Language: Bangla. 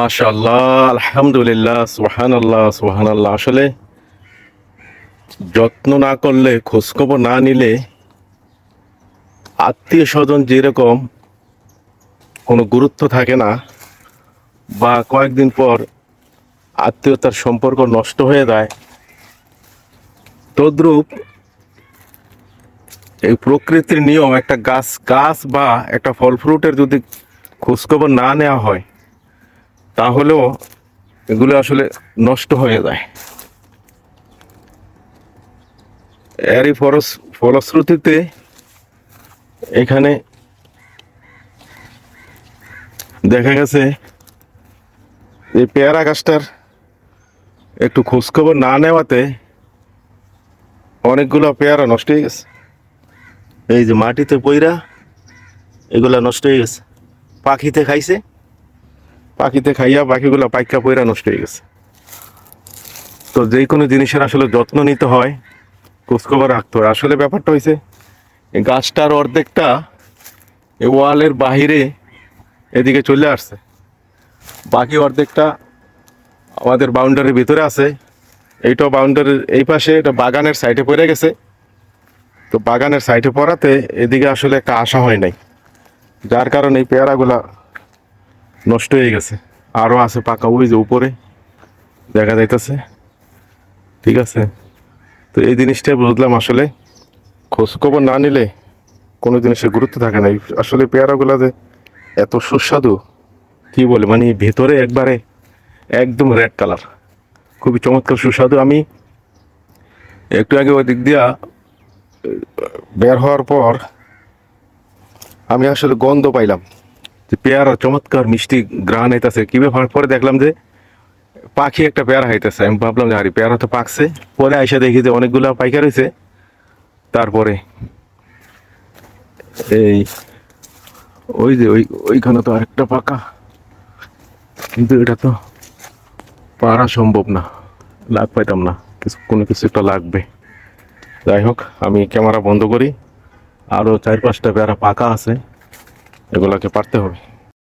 মাশাল্লাহ আলহামদুলিল্লাহ সুহান আল্লাহ সুহান আল্লাহ আসলে যত্ন না করলে, খোঁজখবর না নিলে আত্মীয় স্বজন যেরকম কোনো গুরুত্ব থাকে না, বা কয়েকদিন পর আত্মীয়তার সম্পর্ক নষ্ট হয়ে যায়, তদ্রূপ এই প্রকৃতির নিয়ম, একটা গাছ গাছ বা একটা ফল, ফ্রুটের যদি খোঁজখবর না নেওয়া হয় তাহলেও এগুলো আসলে নষ্ট হয়ে যায়। এরই ফরস ফলশ্রুতিতে এখানে দেখা গেছে এই পেয়ারা গাছটার একটু খোঁজখবর না নেওয়াতে অনেকগুলো পেয়ারা নষ্ট হয়ে গেছে। এই যে মাটিতে পইরা এগুলা নষ্ট হয়ে গেছে। পাখিতে খাইছে। পাখিতে খাইয়া পাখিগুলো পাইকা পইরা নষ্ট হয়ে গেছে। তো যে কোনো জিনিসের আসলে যত্ন নিতে হয়, খোঁজখবর রাখতে হয়। আসলে ব্যাপারটা হয়েছে এই গাছটার অর্ধেকটা ওয়ালের বাহিরে এদিকে চলে আসছে। বাকি অর্ধেকটা আমাদের বাউন্ডারির ভিতরে আছে। এইটাও বাউন্ডারির এই পাশে এটা বাগানের সাইডে পড়ে গেছে। তো বাগানের সাইডে পড়াতে এদিকে আসলে একটা আশা হয় নাই। যার কারণে এই পেয়ারাগুলা নষ্ট হয়ে গেছে। আরও আছে পাকা ওই যে উপরে, দেখা যাইতেছে। ঠিক আছে? তো এই জিনিসটাই বুঝলাম আসলে। খোঁজখবর না নিলে কোনো জিনিসের গুরুত্ব থাকে না। আসলে পেয়ারাগুলা যে এত সুস্বাদু, কি বলে মানে ভেতরে একবারে একদম রেড কালার খুবই চমৎকার সুস্বাদু। আমি একটু আগে ওই দিক দিয়া বের হওয়ার পর আমি আসলে গন্ধ পাইলাম। পেয়ারা চমৎকার, মিষ্টি গ্রান হইতাছে কি ব্যাপার? পরে দেখলাম যে পাখি একটা পেয়ারা হইতেছে আমি ভাবলাম যে, আরে, পেয়ারা তো পাকছে। পরে আইসা দেখি যে অনেকগুলো পাইকার হয়েছে তারপরে এই ওই যে ওই ওইখানে তো আরেকটা পাকা। কিন্তু এটা তো পারা সম্ভব না। লাগ পাইতাম না। কিছু কোনো কিছু একটা লাগবে। যাই হোক, আমি ক্যামেরা বন্ধ করি। আরও চার পাঁচটা পেয়ারা পাকা আছে। এগুলাকে পারতে হবে